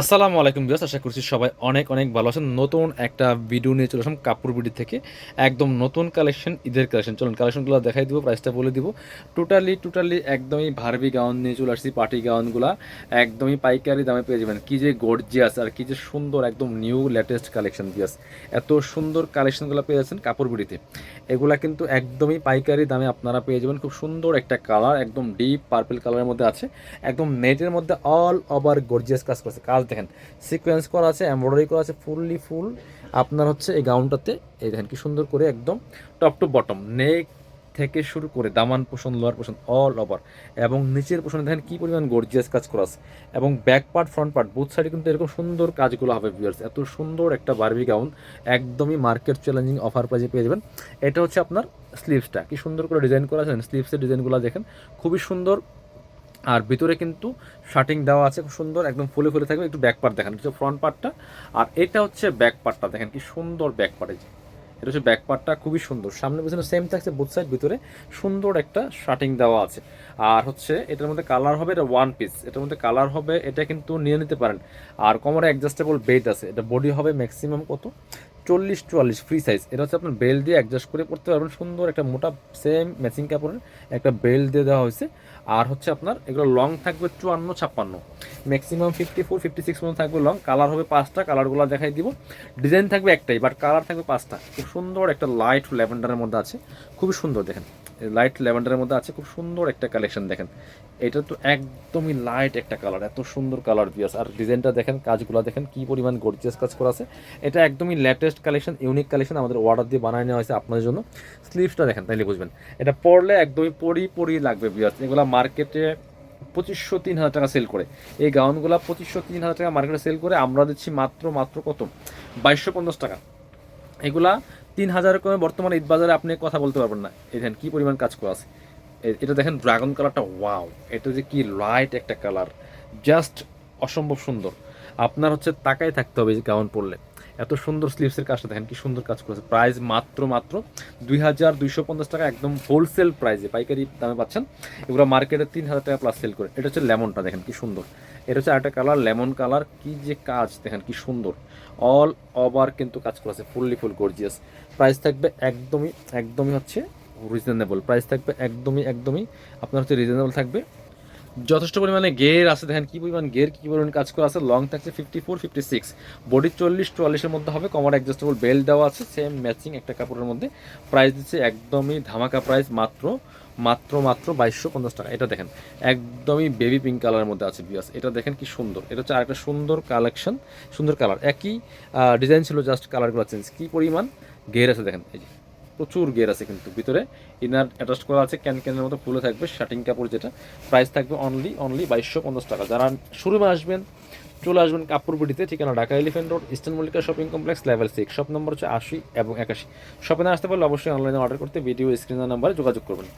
আসসালামু আলাইকুম বিয়াস আশা করছি সবাই অনেক অনেক ভালো আছেন। নতুন একটা ভিডিও নিয়ে চলে আসলাম কাপড় বিডি থেকে। একদম নতুন কালেকশন ঈদের কালেকশন চলুন কালেকশনগুলো দেখাই দিব প্রাইসটা বলে দিব। টোটালি টোটালি একদমই ভারবি গাউন নিয়ে চলে আসছি পার্টি গাউনগুলো একদমই পাইকারি দামে পেয়ে যাবেন। কী যে গর্জিয়াস আর কী যে সুন্দর, একদম নিউ লেটেস্ট কালেকশন বিয়াস এত সুন্দর কালেকশনগুলো পেয়ে যাচ্ছেন কাপড় বিডিতে। এগুলা কিন্তু একদমই পাইকারি দামে আপনারা পেয়ে যাবেন। খুব সুন্দর একটা কালার একদম ডিপ পার্পেল কালারের মধ্যে আছে। একদম নেটের মধ্যে অল ওভার গর্জিয়াস কাজ করছে। কাজ দেখেন সিকোয়েন্স করা আছে এমব্রয়ডারি করা আছে ফুললি ফুল আপনার হচ্ছে এই গাউনটাতে এই দেখেন কি সুন্দর করে একদম টপ টু বটম নেক থেকে শুরু করে দামান পোষণ লোয়ার পোষণ অল ওভার এবং নিচের পোষণে দেখেন কি পরিমাণ গর্জিয়াস কাজ করা আছে। এবং back part front part both সাইডে কিন্তু এরকম সুন্দর কাজগুলো হবে ভিউয়ার্স এত সুন্দর একটা বারবি গাউন একদমই মার্কেট চ্যালেঞ্জিং অফার প্রাইজে পেয়ে যাবেন। এটা হচ্ছে আপনার স্লিভসটা কি সুন্দর করে ডিজাইন করা আছে স্লিভসের ডিজাইনগুলো দেখেন। খুবই সুন্দর আর ভিতরে কিন্তু শার্টিং দেওয়া আছে, খুব সুন্দর, একদম ফুলে ফুলে থাকবে। একটু ব্যাক পার্ট দেখেন ফ্রন্ট পার্টটা আর এটা হচ্ছে ব্যাক পার্টটা দেখেন কি সুন্দর ব্যাক পার্ট এটা হচ্ছে ব্যাক পার্টটা খুবই সুন্দর। সামনে পিছনে সেম থাকছে বুথ সাইড ভিতরে সুন্দর একটা শার্টিং দেওয়া আছে। আর হচ্ছে এটার মধ্যে কালার হবে এটা ওয়ান পিস এটার মধ্যে কালার হবে, এটা কিন্তু নিয়ে নিতে পারেন। আর কোমরে অ্যাডজাস্টেবল বেড আছে। এটা বডি হবে ম্যাক্সিমাম কত? চল্লিশ চুয়াল্লিশ ফ্রি সাইজ এটা হচ্ছে আপনার বেল্ট দিয়ে অ্যাডজাস্ট করে পড়তে পারবেন। সুন্দর একটা মোটা সেম ম্যাচিং কাপড়ের একটা বেল্ট দিয়ে দেওয়া হয়েছে। আর হচ্ছে আপনার এগুলো লং থাকবে চুয়ান্ন, ছাপ্পান্ন। Maximum fifty four fifty six পর্যন্ত থাকবে লং কালার হবে পাঁচটা কালারগুলো দেখাই দিব। ডিজাইন থাকবে একটাই বাট কালার থাকবে পাঁচটা। খুব সুন্দর একটা লাইট ল্যাভেন্ডারের মধ্যে আছে। খুবই সুন্দর, দেখেন। লাইট ল্যাভেন্ডারের মধ্যে আছে, খুব সুন্দর একটা কালেকশন দেখেন। এটা তো একদমই লাইট একটা কালার এত সুন্দর কালার দিয়েছে আর ডিজাইনটা দেখেন, কাজগুলো দেখেন, কি পরিমাণ গর্জিয়াস কাজ করা আছে। এটা একদমই লেটেস্ট কালেকশন ইউনিক কালেকশন আমাদের অর্ডার দিয়ে বানায় নেওয়া হয়েছে আপনাদের জন্য। স্লিভসটা দেখেন, তাইলে বুঝবেন। এটা পরলে একদমই পরি পরি লাগবে বিয়ার্স এগুলো মার্কেটে পঁচিশশো তিন হাজার টাকা সেল করে। এই গাউনগুলো পঁচিশশো তিন হাজার টাকা মার্কেটে সেল করে, আমরা দিচ্ছি মাত্র মাত্র কত? বাইশশো পঞ্চাশ টাকা। এগুলা তিন হাজার কমে বর্তমানে ঈদ বাজারে আপনি কথা বলতে পারবেন না। এখানে কি পরিমাণ কাজ করা আছে। এটা দেখেন ড্রাগন কালারটা ওয়াও এটা যে কি লাইট একটা কালার জাস্ট অসম্ভব সুন্দর। আপনার হচ্ছে তাকাই থাকতে হবে যে গাউন পরলে। এত সুন্দর স্লিভসের কাজটা দেখেন, কি সুন্দর কাজ করেছে। প্রাইস মাত্র মাত্র দুই হাজার দুইশো পঞ্চাশ টাকা, একদম হোলসেল প্রাইসে পাইকারি দামে পাচ্ছেন। এগুলো মার্কেটে তিন হাজার টাকা প্লাস সেল করে। এটা হচ্ছে লেমনটা দেখেন, কি সুন্দর। এটা হচ্ছে আরেকটা কালার লেমন কালার কি যে কাজ দেখেন, কি সুন্দর। অল ওভার কিন্তু কাজ করেছে ফুললি ফুল গর্জিয়াস প্রাইস থাকবে একদমই একদমই হচ্ছে রিজনেবল প্রাইস থাকবে একদমই একদমই, আপনার হচ্ছে রিজনেবল থাকবে। যথেষ্ট পরিমাণে গের আছে, দেখেন কি পরিমাণ গের কি পরিমাণ কাজ করা আছে লং থাকছে fifty four fifty six body চল্লিশ, চুয়াল্লিশের মধ্যে হবে কমার অ্যাডজাস্টেবল বেল্ট দেওয়া আছে সেম ম্যাচিং একটা কাপড়ের মধ্যে। প্রাইস দিচ্ছে একদমই ধামাকা প্রাইস মাত্র মাত্র মাত্র বাইশশো পঞ্চাশ টাকা। এটা দেখেন, একদমই বেবি পিঙ্ক কালারের মধ্যে আছে বিয়াস এটা দেখেন কি সুন্দর। এটা হচ্ছে আরেকটা সুন্দর কালেকশন সুন্দর কালার একই ডিজাইন ছিল জাস্ট কালারগুলো চেঞ্জ কি পরিমাণ গের আছে দেখেন, এই যে। প্রচুর গিয়ার আছে কিন্তু ভিতরে। ইনার অ্যাটাচ করা আছে ক্যান ক্যানের মতো ফুলে থাকবে শার্টিং কাপড় যেটা। প্রাইস থাকবে অনলি অনলি বাইশশো পঞ্চাশ টাকা। যারা শোরুমে আসবেন, চলে আসবেন কাপড় বুটিতে, ঠিকানা Dhaka elephant road eastern Mallika shopping complex level six shop number হচ্ছে আশি এবং একাশি। শপে না আসতে পারলে অবশ্যই অনলাইনে অর্ডার করতে ভিডিও স্ক্রিনের নাম্বারে যোগাযোগ করবেন।